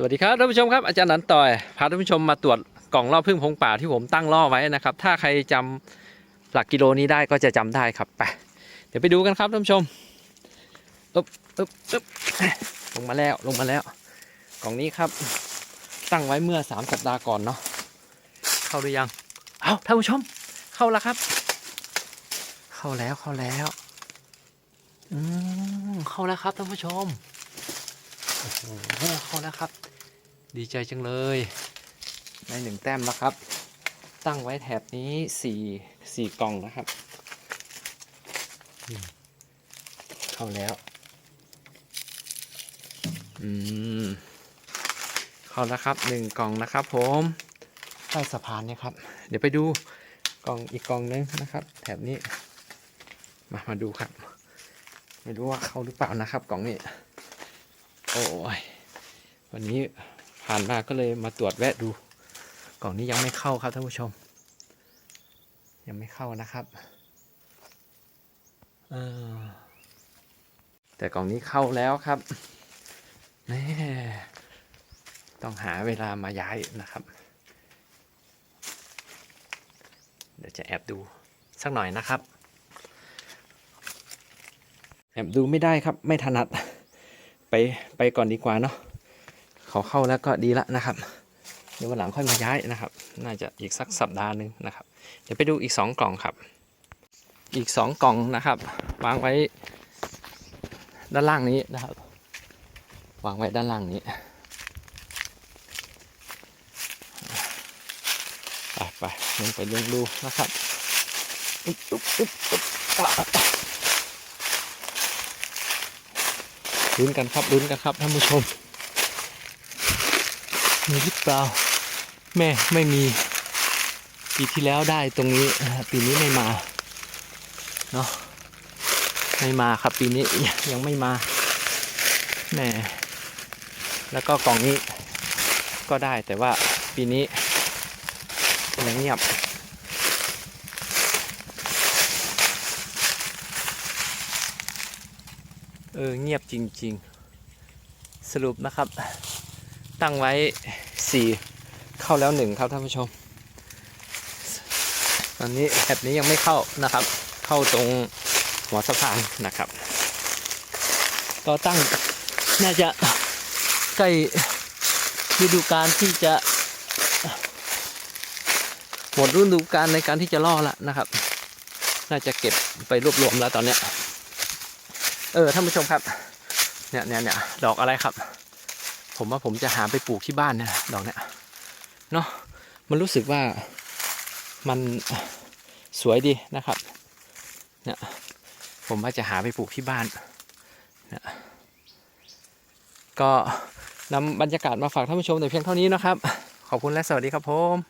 สวัสดีครับท่านผู้ชมครับอาจารย์หนันต่อยพาท่านผู้ชมมาตรวจกล่องรอพึ่งพงป่าที่ผมตั้งล่อไว้นะครับ ถ้าใครจำหลักกิโลนี้ได้ก็จะจำได้ครับไปเดี๋ยวไปดูกันครับท่านผู้ชมอึบอึบอึบลงมาแล้วลงมาแล้ว กล่องนี้ครับ ตั้งไว้เมื่อสามสัปดาห์ก่อนเนาะเข้าหรือยังเอาท่านผู้ชม เข้าแล้วครับ เข้าแล้วเข้าแล้วอืมเข้าแล้วครับท่านผู้ชมโอ้โหเข้าแล้วครับ ดีใจจังเลยได้หนึ่งแต้มแล้วครับ ตั้งไว้แถบนี้สี่สี่กล่องนะครับอืมเข้าแล้ว อืม เข้าแล้วครับหนึ่งกล่องนะครับ ผมใต้สะพานเนี่ยครับ เดี๋ยวไปดูกล่องอีกกล่องนึงนะครับ แถบนี้ มามาดูครับ ไม่รู้ว่าเข้าหรือเปล่านะครับ กล่องนี้ โอ้ยวันนี้ ผ่านมาก็เลยมาตรวจแวะดู กล่องนี้ยังไม่เข้าครับท่านผู้ชม ยังไม่เข้านะครับอแต่กล่องนี้เข้าแล้วครับแน่ต้องหาเวลามาย้ายนะครับ เดี๋ยวจะแอบดูสักหน่อยนะครับ แอบดูไม่ได้ครับไม่ถนัด ไปไปก่อนดีกว่าเนาะ เขาเข้าแล้วก็ดีละนะครับเดี๋ยววันหลังค่อยมาย้ายนะครับ น่าจะอีกสักสัปดาห์หนึ่งนะครับ เดี๋ยวไปดูอีกสองกล่องครับ อีกสองกล่องนะครับวางไว้ด้านล่างนี้นะครับ วางไว้ด้านล่างนี้ไปไปลงไปลงดูนะครับอุ๊บอุ๊บอุ๊บอุ๊บลุ้นกันครับลุ้นกันครับท่านผู้ชม มีหรือเปล่า แม่ไม่มี ปีที่แล้วได้ตรงนี้ปีนี้ไม่มา เนาะไม่มาครับปีนี้ยังไม่มาแม่แล้วก็กล่องนี้ก็ได้แต่ว่าปีนี้ยังเงียบเออเงียบจริง ๆ สรุปนะครับ ตั้งไว้ สี่เข้าแล้วหนึ่งครับท่านผู้ชม ตอนนี้แถบนี้ยังไม่เข้านะครับ เข้าตรงหัวสะพานนะครับ ก็ตั้งน่าจะใกล้ฤดูกาลที่จะหมดฤดูกาลในการที่จะล่อละนะครับ น่าจะเก็บไปรวบรวมแล้วตอนเนี้ย เออท่านผู้ชมครับ เนี่ยเนี่ยเนี่ยดอกอะไรครับ ผมว่าผมจะหาไปปลูกที่บ้านนะดอกเนี้ยเนาะมันรู้สึกว่ามันสวยดีนะครับเนี่ยผมว่าจะหาไปปลูกที่บ้านนะก็นำบรรยากาศมาฝากท่านผู้ชมแต่เพียงเท่านี้นะครับ ขอบคุณและสวัสดีครับผม